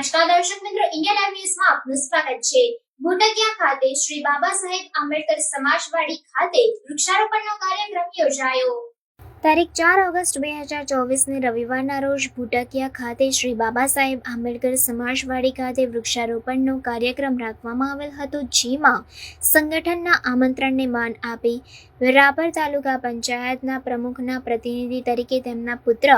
નમસ્કાર દર્શક મિત્રો ઇન્ડિયા લાઈવ ન્યૂઝમાં આપનું સ્વાગત છે. ભૂટકિયા ખાતે શ્રી બાબા સાહેબ આંબેડકર સમાજવાડી ખાતે વૃક્ષારોપણનો કાર્યક્રમ યોજાયો. તારીખ ચાર ઓગસ્ટ બે હજાર ચોવીસને રવિવારના રોજ ભૂટકિયા ખાતે શ્રી બાબા સાહેબ આંબેડકર સમાજવાડી ખાતે વૃક્ષારોપણનો કાર્યક્રમ રાખવામાં આવેલ હતો, જેમાં સંગઠનના આમંત્રણને માન આપી રાપર તાલુકા પંચાયતના પ્રમુખના પ્રતિનિધિ તરીકે તેમના પુત્ર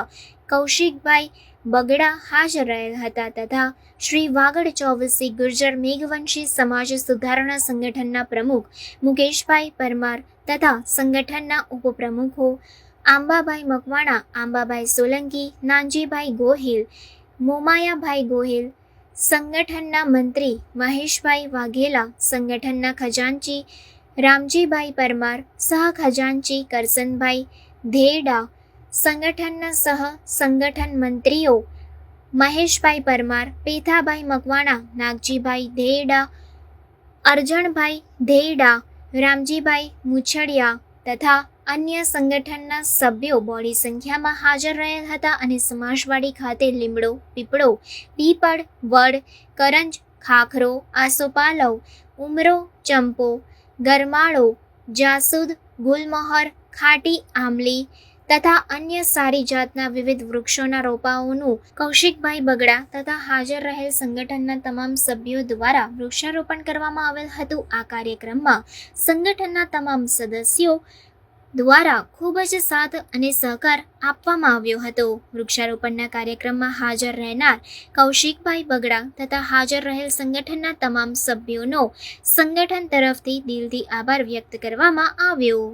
કૌશિકભાઈ બગડા હાજર રહેલ હતા તથા શ્રી વાગડ ચોવીસી ગુર્જર મેઘવંશી સમાજ સુધારણા સંગઠનના પ્રમુખ મુકેશભાઈ પરમાર તથા સંગઠનના ઉપપ્રમુખો આંબાભાઈ મકવાણા આંબાભાઈ સોલંકી, નાનજીભાઈ ગોહિલ, મોમાયાભાઈ ગોહિલ, સંગઠનના મંત્રી મહેશભાઈ વાઘેલા, સંગઠનના ખજાનચી રામજીભાઈ પરમાર, સહ ખજાનચી કરસનભાઈ ધેડા સંગઠનના સહ સંગઠન મંત્રીઓ મહેશભાઈ પરમાર, પેથાભાઈ મકવાણા, નાગજીભાઈ ધેડા અરજણભાઈ ધેડા રામજીભાઈ મુછડિયા તથા અન્ય સંગઠનના સભ્યો બોડી સંખ્યામાં હાજર રહેલ હતા અને સમાજવાડી ખાતે લીમડો, પીપળો, પીપળ, વડ, કરંજ, ખાખરો, આસોપાલવ, ઉમરો, ચંપો, ગરમાળો, જાસૂદ, ગુલમોહર, ખાટી આમલી તથા અન્ય સારી જાતના વિવિધ વૃક્ષોના રોપાઓનું કૌશિકભાઈ બગડા તથા હાજર રહેલ સંગઠનના તમામ સભ્યો દ્વારા વૃક્ષારોપણ કરવામાં આવેલ હતું. આ કાર્યક્રમમાં સંગઠનના તમામ સદસ્યો દ્વારા ખૂબ જ સાથ અને સહકાર આપવામાં આવ્યો હતો. વૃક્ષારોપણના કાર્યક્રમમાં હાજર રહેનાર કૌશિકભાઈ બગડા તથા હાજર રહેલ સંગઠનના તમામ સભ્યોનો સંગઠન તરફથી દિલથી આભાર વ્યક્ત કરવામાં આવ્યો.